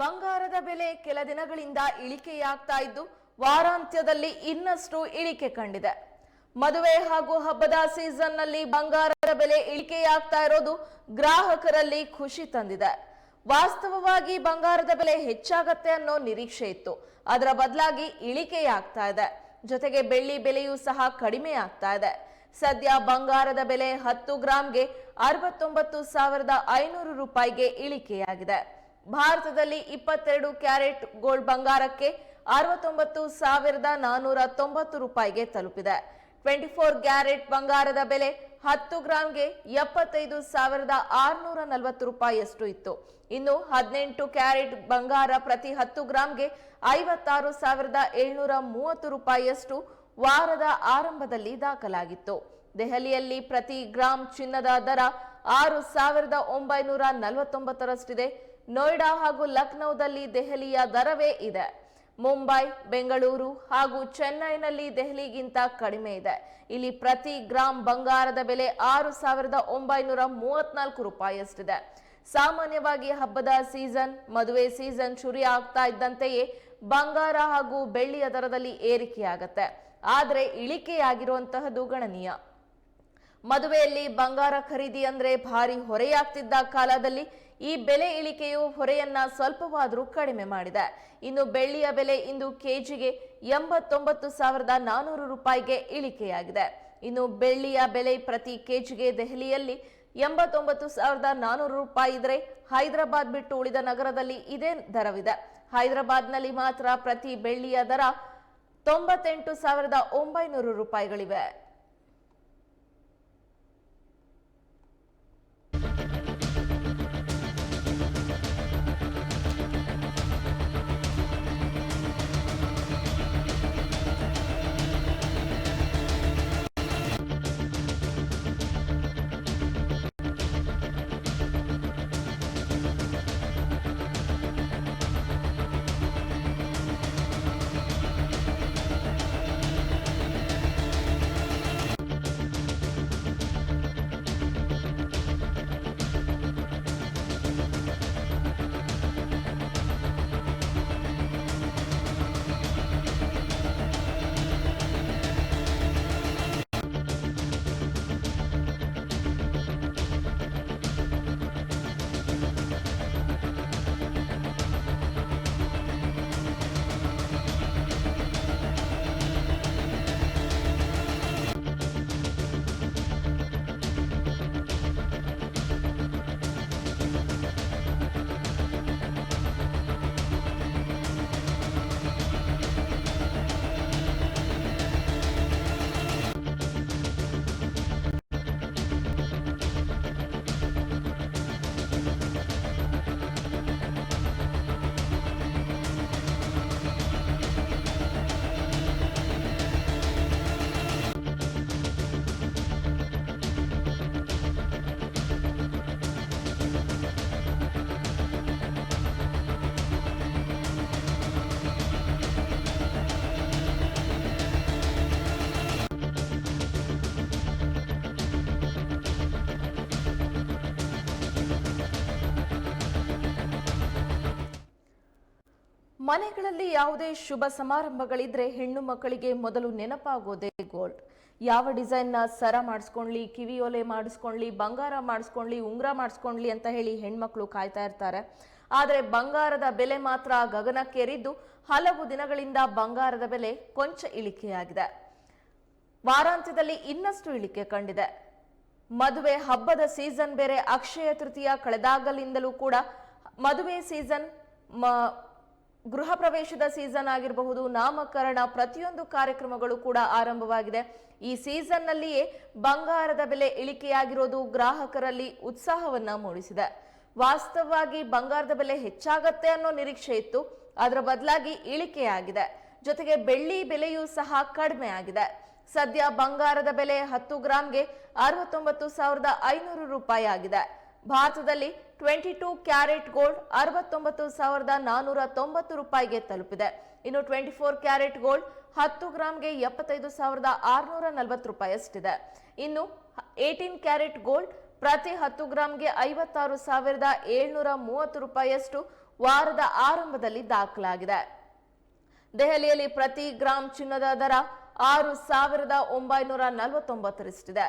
ಬಂಗಾರದ ಬೆಲೆ ಕೆಲ ದಿನಗಳಿಂದ ಇಳಿಕೆಯಾಗ್ತಾ ಇದ್ದು, ವಾರಾಂತ್ಯದಲ್ಲಿ ಇನ್ನಷ್ಟು ಇಳಿಕೆ ಕಂಡಿದೆ. ಮದುವೆ ಹಾಗೂ ಹಬ್ಬದ ಸೀಸನ್ನಲ್ಲಿ ಬಂಗಾರದ ಬೆಲೆ ಇಳಿಕೆಯಾಗ್ತಾ ಇರೋದು ಗ್ರಾಹಕರಲ್ಲಿ ಖುಷಿ ತಂದಿದೆ. ವಾಸ್ತವವಾಗಿ ಬಂಗಾರದ ಬೆಲೆ ಹೆಚ್ಚಾಗತ್ತೆ ಅನ್ನೋ ನಿರೀಕ್ಷೆ ಇತ್ತು. ಅದರ ಬದಲಾಗಿ ಇಳಿಕೆಯಾಗ್ತಾ ಇದೆ. ಜೊತೆಗೆ ಬೆಳ್ಳಿ ಬೆಲೆಯೂ ಸಹ ಕಡಿಮೆ ಆಗ್ತಾ ಇದೆ. ಸದ್ಯ ಬಂಗಾರದ ಬೆಲೆ ಹತ್ತು ಗ್ರಾಮ್ಗೆ ಅರವತ್ತೊಂಬತ್ತು ಸಾವಿರದ ಐನೂರು ರೂಪಾಯಿಗೆ ಇಳಿಕೆಯಾಗಿದೆ. ಭಾರತದಲ್ಲಿ ಇಪ್ಪತ್ತೆರಡು ಕ್ಯಾರೆಟ್ ಗೋಲ್ಡ್ ಬಂಗಾರಕ್ಕೆ ಅರವತ್ತೊಂಬತ್ತು ಸಾವಿರದ ನಾನೂರ ತೊಂಬತ್ತು ರೂಪಾಯಿಗೆ ತಲುಪಿದೆ. ಟ್ವೆಂಟಿ ಫೋರ್ ಕ್ಯಾರೆಟ್ ಬಂಗಾರದ ಬೆಲೆ ಹತ್ತು ಗ್ರಾಂಗೆ ಎಪ್ಪತ್ತೈದು ಸಾವಿರದ ಆರುನೂರ ನಲವತ್ತು ರೂಪಾಯಿಯಷ್ಟು ಇತ್ತು. ಇನ್ನು ಹದಿನೆಂಟು ಕ್ಯಾರೆಟ್ ಬಂಗಾರ ಪ್ರತಿ ಹತ್ತು ಗ್ರಾಂಗೆ ಐವತ್ತಾರು ಸಾವಿರದ ಏಳ್ನೂರ ಮೂವತ್ತು ರೂಪಾಯಿಯಷ್ಟು ವಾರದ ಆರಂಭದಲ್ಲಿ ದಾಖಲಾಗಿತ್ತು. ದೆಹಲಿಯಲ್ಲಿ ಪ್ರತಿ ಗ್ರಾಂ ಚಿನ್ನದ ದರ ಆರು ಸಾವಿರದ ಒಂಬೈನೂರ ನಲವತ್ತೊಂಬತ್ತರಷ್ಟಿದೆ. ನೋಯ್ಡಾ ಹಾಗೂ ಲಕ್ನೌದಲ್ಲಿ ದೆಹಲಿಯ ದರವೇ ಇದೆ. ಮುಂಬೈ, ಬೆಂಗಳೂರು ಹಾಗೂ ಚೆನ್ನೈನಲ್ಲಿ ದೆಹಲಿಗಿಂತ ಕಡಿಮೆ ಇದೆ. ಇಲ್ಲಿ ಪ್ರತಿ ಗ್ರಾಂ ಬಂಗಾರದ ಬೆಲೆ ಆರು ಸಾವಿರದ ಒಂಬೈನೂರ ಮೂವತ್ನಾಲ್ಕು ರೂಪಾಯಿಯಷ್ಟಿದೆ. ಸಾಮಾನ್ಯವಾಗಿ ಹಬ್ಬದ ಸೀಸನ್, ಮದುವೆ ಸೀಸನ್ ಶುರು ಆಗ್ತಾ ಇದ್ದಂತೆಯೇ ಬಂಗಾರ ಹಾಗೂ ಬೆಳ್ಳಿಯ ದರದಲ್ಲಿ ಏರಿಕೆಯಾಗತ್ತೆ. ಆದರೆ ಇಳಿಕೆಯಾಗಿರುವಂತಹದ್ದು ಗಣನೀಯ. ಮದುವೆಯಲ್ಲಿ ಬಂಗಾರ ಖರೀದಿ ಅಂದ್ರೆ ಭಾರಿ ಹೊರೆಯಾಗ್ತಿದ್ದ ಕಾಲದಲ್ಲಿ ಈ ಬೆಲೆ ಇಳಿಕೆಯು ಹೊರೆಯನ್ನ ಸ್ವಲ್ಪವಾದರೂ ಕಡಿಮೆ ಮಾಡಿದೆ. ಇನ್ನು ಬೆಳ್ಳಿಯ ಬೆಲೆ ಇಂದು ಕೆಜಿಗೆ ಎಂಬತ್ತೊಂಬತ್ತು ಸಾವಿರದ ನಾನೂರು ರೂಪಾಯಿಗೆ ಇಳಿಕೆಯಾಗಿದೆ. ಇನ್ನು ಬೆಳ್ಳಿಯ ಬೆಲೆ ಪ್ರತಿ ಕೆಜಿಗೆ ದೆಹಲಿಯಲ್ಲಿ ಎಂಬತ್ತೊಂಬತ್ತು ಸಾವಿರದ ನಾನೂರು ರೂಪಾಯಿ ಇದ್ರೆ ಹೈದರಾಬಾದ್ ಬಿಟ್ಟು ಉಳಿದ ನಗರದಲ್ಲಿ ಇದೇ ದರವಿದೆ. ಹೈದರಾಬಾದ್ನಲ್ಲಿ ಮಾತ್ರ ಪ್ರತಿ ಬೆಳ್ಳಿಯ ದರ ತೊಂಬತ್ತೆಂಟು ಸಾವಿರದ ಒಂಬೈನೂರು ರೂಪಾಯಿಗಳಿವೆ. ಮನೆಗಳಲ್ಲಿ ಯಾವುದೇ ಶುಭ ಸಮಾರಂಭಗಳಿದ್ರೆ ಹೆಣ್ಣು ಮಕ್ಕಳಿಗೆ ಮೊದಲು ನೆನಪಾಗೋದೇ ಗೋಲ್ಡ್. ಯಾವ ಡಿಸೈನ್ನ ಸರ ಮಾಡಿಸ್ಕೊಂಡ್ಲಿ ಕಿವಿಯೋಲೆ ಮಾಡಿಸ್ಕೊಳ್ಳಿ ಬಂಗಾರ ಮಾಡಿಸ್ಕೊಳ್ಳಿ ಉಂಗುರ ಮಾಡಿಸ್ಕೊಳ್ಳಿ ಅಂತ ಹೇಳಿ ಹೆಣ್ಮಕ್ಳು ಕಾಯ್ತಾ ಇರ್ತಾರೆ. ಆದರೆ ಬಂಗಾರದ ಬೆಲೆ ಮಾತ್ರ ಗಗನಕ್ಕೇರಿದ್ದು ಹಲವು ದಿನಗಳಿಂದ ಬಂಗಾರದ ಬೆಲೆ ಕೊಂಚ ಇಳಿಕೆಯಾಗಿದೆ. ವಾರಾಂತ್ಯದಲ್ಲಿ ಇನ್ನಷ್ಟು ಇಳಿಕೆ ಕಂಡಿದೆ. ಮದುವೆ ಹಬ್ಬದ ಸೀಸನ್ ಬೇರೆ ಅಕ್ಷಯ ತೃತೀಯ ಕಳೆದಾಗಲಿಂದಲೂ ಕೂಡ ಮದುವೆ ಸೀಸನ್ ಗೃಹ ಪ್ರವೇಶದ ಸೀಸನ್ ಆಗಿರಬಹುದು, ನಾಮಕರಣ ಪ್ರತಿಯೊಂದು ಕಾರ್ಯಕ್ರಮಗಳು ಕೂಡ ಆರಂಭವಾಗಿದೆ. ಈ ಸೀಸನ್ನಲ್ಲಿಯೇ ಬಂಗಾರದ ಬೆಲೆ ಇಳಿಕೆಯಾಗಿರೋದು ಗ್ರಾಹಕರಲ್ಲಿ ಉತ್ಸಾಹವನ್ನ ಮೂಡಿಸಿದೆ. ವಾಸ್ತವವಾಗಿ ಬಂಗಾರದ ಬೆಲೆ ಹೆಚ್ಚಾಗತ್ತೆ ಅನ್ನೋ ನಿರೀಕ್ಷೆ ಇತ್ತು, ಅದರ ಬದಲಾಗಿ ಇಳಿಕೆಯಾಗಿದೆ. ಜೊತೆಗೆ ಬೆಳ್ಳಿ ಬೆಲೆಯೂ ಸಹ ಕಡಿಮೆ ಆಗಿದೆ. ಸದ್ಯ ಬಂಗಾರದ ಬೆಲೆ ಹತ್ತು ಗ್ರಾಂಗೆ ಅರವತ್ತೊಂಬತ್ತು ಸಾವಿರದ ಐನೂರು ರೂಪಾಯಿ ಆಗಿದೆ. ಭಾರತದಲ್ಲಿ ಟ್ವೆಂಟಿ ಟೂ ಕ್ಯಾರೆಟ್ ಗೋಲ್ಡ್ ಅರವತ್ತೊಂಬತ್ತು ಸಾವಿರದ ನಾನೂರ ತೊಂಬತ್ತು ರೂಪಾಯಿಗೆ ತಲುಪಿದೆ. ಇನ್ನು ಟ್ವೆಂಟಿ ಫೋರ್ ಕ್ಯಾರೆಟ್ ಗೋಲ್ಡ್ ಹತ್ತು ಗ್ರಾಂಗೆ ಎಪ್ಪತ್ತೈದು ಸಾವಿರದ ಆರುನೂರ ನಲವತ್ತು ರೂಪಾಯಿಯಷ್ಟಿದೆ. ಇನ್ನು ಏಯ್ಟೀನ್ ಕ್ಯಾರೆಟ್ ಗೋಲ್ಡ್ ಪ್ರತಿ ಹತ್ತು ಗ್ರಾಂಗೆ ಐವತ್ತಾರು ಸಾವಿರದ ಏಳ್ನೂರ ಮೂವತ್ತು ರೂಪಾಯಿಯಷ್ಟು ವಾರದ ಆರಂಭದಲ್ಲಿ ದಾಖಲಾಗಿದೆ. ದೆಹಲಿಯಲ್ಲಿ ಪ್ರತಿ ಗ್ರಾಂ ಚಿನ್ನದ ದರ ಆರು ಸಾವಿರದ ಒಂಬೈನೂರ ನಲವತ್ತೊಂಬತ್ತರಷ್ಟಿದೆ.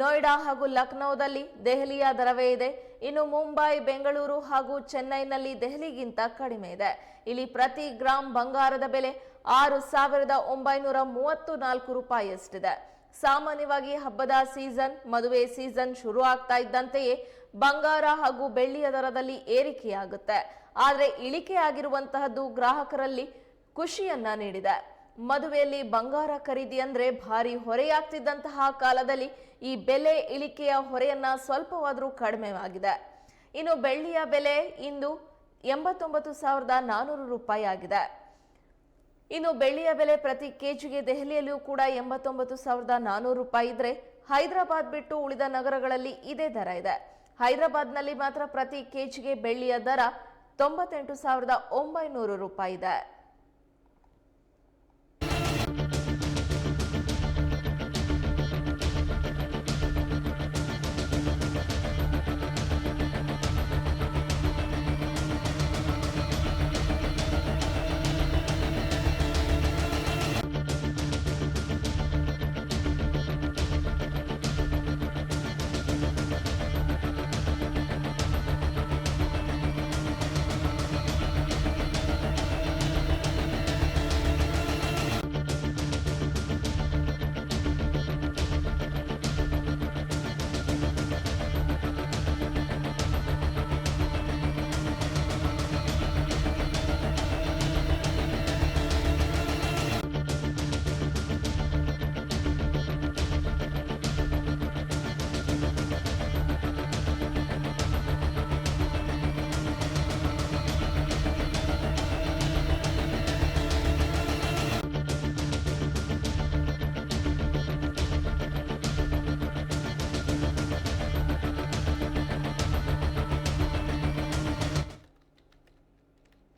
ನೋಯ್ಡಾ ಹಾಗೂ ಲಖನೌದಲ್ಲಿ ದೆಹಲಿಯ ದರವೇ ಇದೆ. ಇನ್ನು ಮುಂಬೈ, ಬೆಂಗಳೂರು ಹಾಗೂ ಚೆನ್ನೈನಲ್ಲಿ ದೆಹಲಿಗಿಂತ ಕಡಿಮೆ ಇದೆ. ಇಲ್ಲಿ ಪ್ರತಿ ಗ್ರಾಂ ಬಂಗಾರದ ಬೆಲೆ ಆರು ಸಾವಿರದ ಒಂಬೈನೂರ ಮೂವತ್ತು ನಾಲ್ಕು ರೂಪಾಯಿಯಷ್ಟಿದೆ. ಸಾಮಾನ್ಯವಾಗಿ ಹಬ್ಬದ ಸೀಸನ್, ಮದುವೆ ಸೀಸನ್ ಶುರು ಆಗ್ತಾ ಇದ್ದಂತೆಯೇ ಬಂಗಾರ ಹಾಗೂ ಬೆಳ್ಳಿಯ ದರದಲ್ಲಿ ಏರಿಕೆಯಾಗುತ್ತೆ. ಆದರೆ ಇಳಿಕೆಯಾಗಿರುವಂತಹದ್ದು ಗ್ರಾಹಕರಲ್ಲಿ ಖುಷಿಯನ್ನ ನೀಡಿದೆ. ಮದುವೆಯಲ್ಲಿ ಬಂಗಾರ ಖರೀದಿ ಅಂದ್ರೆ ಭಾರಿ ಹೊರೆಯಾಗ್ತಿದ್ದಂತಹ ಕಾಲದಲ್ಲಿ ಈ ಬೆಲೆ ಇಳಿಕೆಯ ಹೊರೆಯನ್ನ ಸ್ವಲ್ಪವಾದರೂ ಕಡಿಮೆಯಾಗಿದೆ ಇನ್ನು ಬೆಳ್ಳಿಯ ಬೆಲೆ ಇಂದು ಎಂಬತ್ತೊಂಬತ್ತು ಸಾವಿರದ ನಾನೂರು ರೂಪಾಯಿ ಆಗಿದೆ. ಇನ್ನು ಬೆಳ್ಳಿಯ ಬೆಲೆ ಪ್ರತಿ ಕೆಜಿಗೆ ದೆಹಲಿಯಲ್ಲಿಯೂ ಕೂಡ ಎಂಬತ್ತೊಂಬತ್ತು ಸಾವಿರದ ನಾನೂರು ರೂಪಾಯಿ ಇದ್ರೆ ಹೈದರಾಬಾದ್ ಬಿಟ್ಟು ಉಳಿದ ನಗರಗಳಲ್ಲಿ ಇದೇ ದರ ಇದೆ. ಹೈದರಾಬಾದ್ನಲ್ಲಿ ಮಾತ್ರ ಪ್ರತಿ ಕೆಜಿಗೆ ಬೆಳ್ಳಿಯ ದರ ತೊಂಬತ್ತೆಂಟು ಸಾವಿರದ ಒಂಬೈನೂರು ರೂಪಾಯಿ ಇದೆ.